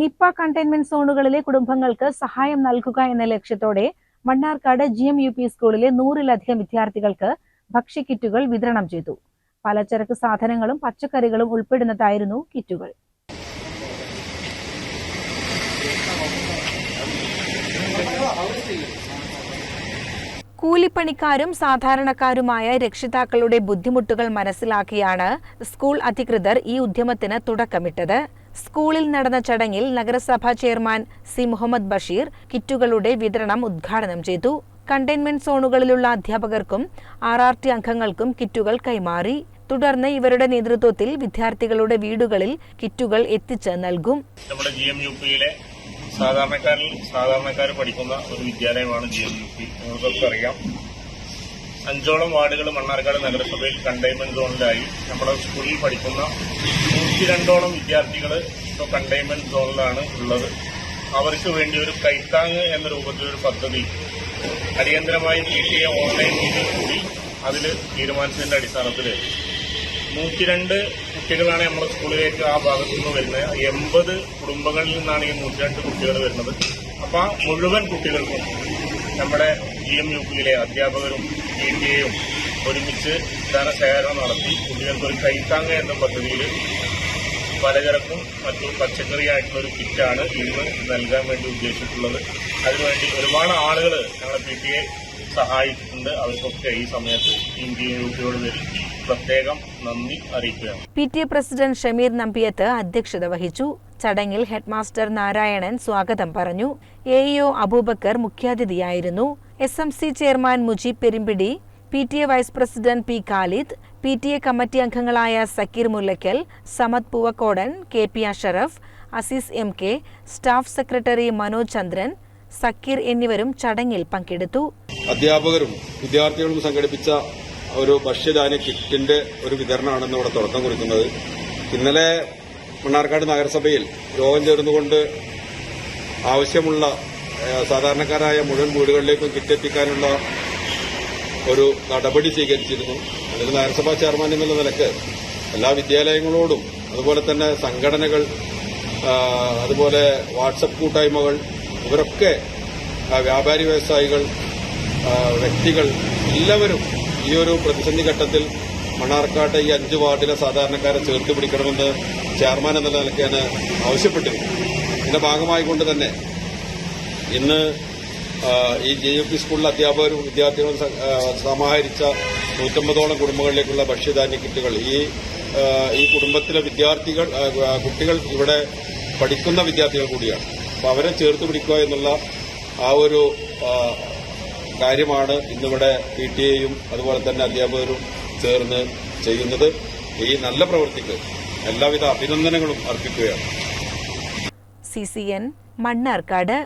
Nipah containment സോണുകളിലെ കുടുംബങ്ങൾക്ക് സഹായം നൽകുക എന്ന ലക്ഷ്യത്തോടെ Mannarkkad G M U P സ്കൂളിലെ നൂറിലധികം വിദ്യാർത്ഥികൾക്ക് ഭക്ഷ്യക്കിറ്റുകൾ വിതരണം ചെയ്തു. പലചരക്ക് സാധനങ്ങളും പച്ചക്കറികളും ഉൾപ്പെടുന്നതായിരുന്നു കിറ്റുകൾ. കൂലിപ്പണിക്കാരും സാധാരണക്കാരുമായ രക്ഷിതാക്കളുടെ ബുദ്ധിമുട്ടുകൾ മനസ്സിലാക്കിയാണ് സ്കൂൾ അധികൃതർ ഈ ഉദ്യമത്തിന് തുടക്കമിട്ടത്. സ്കൂളിൽ നടന്ന ചടങ്ങിൽ നഗരസഭാ ചെയർമാൻ സി മുഹമ്മദ് ബഷീർ കിറ്റുകളുടെ വിതരണം ഉദ്ഘാടനം ചെയ്തു. കണ്ടെയ്ൻമെന്റ് സോണുകളിലുള്ള അധ്യാപകർക്കും ആർ ആർ ടി അംഗങ്ങൾക്കും കിറ്റുകൾ കൈമാറി. തുടർന്ന് ഇവരുടെ നേതൃത്വത്തിൽ വിദ്യാർത്ഥികളുടെ വീടുകളിൽ കിറ്റുകൾ എത്തിച്ച് നൽകും. നമ്മുടെ ജി എം യു പിയിലെ സാധാരണക്കാരിൽ സാധാരണക്കാർ പഠിക്കുന്ന ഒരു വിദ്യാലയമാണ് ജി എം യു പി. നിങ്ങൾക്കൊക്കെ അറിയാം അഞ്ചോളം വാർഡുകൾ മണ്ണാർക്കാട് നഗരസഭയിൽ കണ്ടെയ്ൻമെന്റ് സോണിലായി നമ്മുടെ സ്കൂളിൽ പഠിക്കുന്ന നൂറ്റി രണ്ടോളം വിദ്യാർത്ഥികൾ ഇപ്പോൾ കണ്ടെയ്ൻമെന്റ് സോണിലാണ് ഉള്ളത്. അവർക്ക് വേണ്ടി ഒരു കൈത്താങ് എന്ന രൂപത്തിലൊരു പദ്ധതി അടിയന്തരമായി കിട്ടിയ ഓൺലൈൻ മീറ്റിംഗ് കൂടി അതിൽ തീരുമാനിച്ചതിന്റെ അടിസ്ഥാനത്തിൽ നൂറ്റിരണ്ട് കുട്ടികളാണ് നമ്മുടെ സ്കൂളിലേക്ക് ആ ഭാഗത്തു നിന്ന് വരുന്നത്. എൺപത് കുടുംബങ്ങളിൽ നിന്നാണ് ഈ നൂറ്റിരണ്ട് കുട്ടികൾ വരുന്നത്. അപ്പൊ ആ മുഴുവൻ കുട്ടികൾക്കും നമ്മുടെ ജി എം യു പിയിലെ അധ്യാപകരും ഡി ടി എയും ഒരുമിച്ച് ധനശേഖരണം നടത്തി. കുട്ടികൾക്ക് ഒരു കൈത്താങ്ങ എന്ന പദ്ധതിയിൽ പലചരക്കും മറ്റു പച്ചക്കറിയായിട്ടുള്ള ഒരു കിറ്റാണ് ഇന്ന് നൽകാൻ വേണ്ടി ഉദ്ദേശിച്ചിട്ടുള്ളത്. അതിനുവേണ്ടി ഒരുപാട് ആളുകൾ ഞങ്ങളെ പി ടി എ സഹായിച്ചിട്ടുണ്ട്. അവർക്കൊക്കെ ഈ സമയത്ത് ഇന്ത്യൻ ജി യു പിയോട് പ്രത്യേകം നന്ദി അറിയിക്കുകയാണ്. P T A president Shameer Nambiyath അധ്യക്ഷത വഹിച്ചു. ചടങ്ങിൽ ഹെഡ്മാസ്റ്റർ നാരായണൻ സ്വാഗതം പറഞ്ഞു. A Abubakar മുഖ്യാതിഥിയായിരുന്നു. S M C chairman Mujeeb Perumpidi P T A vice president P Khalid P T A committee അംഗങ്ങളായ Zakir Mullakkal Samad Poovakodan K P Ashraf Aziz M K staff secretary Manoj Chandran Zakir എന്നിവരും ചടങ്ങിൽ പങ്കെടുത്തു. അധ്യാപകരും വിദ്യാർത്ഥികളും സംഘടിപ്പിച്ച ഒരു ഭക്ഷ്യധാന്യ കിറ്റിന്റെ ഒരു വിതരണമാണ് ഇവിടെ തുടക്കം കുറിക്കുന്നത്. ഇന്നലെ മണ്ണാർക്കാട് നഗരസഭയിൽ യോഗം ചേർന്നുകൊണ്ട് ആവശ്യമുള്ള സാധാരണക്കാരായ മുഴുവൻ വീടുകളിലേക്കും കിറ്റ് എത്തിക്കാനുള്ള ഒരു നടപടി സ്വീകരിച്ചിരുന്നു. അതിൽ നഗരസഭാ ചെയർമാൻ എന്നുള്ള നിലയ്ക്ക് എല്ലാ വിദ്യാലയങ്ങളോടും അതുപോലെ തന്നെ സംഘടനകൾ അതുപോലെ വാട്സപ്പ് കൂട്ടായ്മകൾ ഇവരൊക്കെ വ്യാപാരി വ്യവസായികൾ വ്യക്തികൾ എല്ലാവരും ഈ ഒരു പ്രതിസന്ധി ഘട്ടത്തിൽ മണ്ണാർക്കാട്ടെ ഈ അഞ്ച് വാർഡിലെ സാധാരണക്കാരെ ചേർത്ത് പിടിക്കണമെന്ന് ചെയർമാൻ എന്ന നിലയ്ക്ക് ഞാൻ ആവശ്യപ്പെട്ടിരുന്നു. ഇതിന്റെ ഭാഗമായിക്കൊണ്ട് തന്നെ ഇന്ന് ഈ ജെ യു പി സ്കൂളിലെ അധ്യാപകരും വിദ്യാർത്ഥികളും സമാഹരിച്ച നൂറ്റമ്പതോളം കുടുംബങ്ങളിലേക്കുള്ള ഭക്ഷ്യധാന്യ കിറ്റുകൾ. ഈ ഈ കുടുംബത്തിലെ വിദ്യാർത്ഥികൾ കുട്ടികൾ ഇവിടെ പഠിക്കുന്ന വിദ്യാർത്ഥികൾ കൂടിയാണ്. അപ്പോൾ അവരെ ചേർത്ത് പിടിക്കുക എന്നുള്ള ആ ഒരു കാര്യമാണ് ഇന്നിവിടെ പി ടി എയും അതുപോലെ തന്നെ അധ്യാപകരും ചേർന്ന് ചെയ്യുന്നത്. ഈ നല്ല പ്രവൃത്തിക്ക് എല്ലാവിധ അഭിനന്ദനങ്ങളും അർപ്പിക്കുകയാണ്. C C N Mannarkkad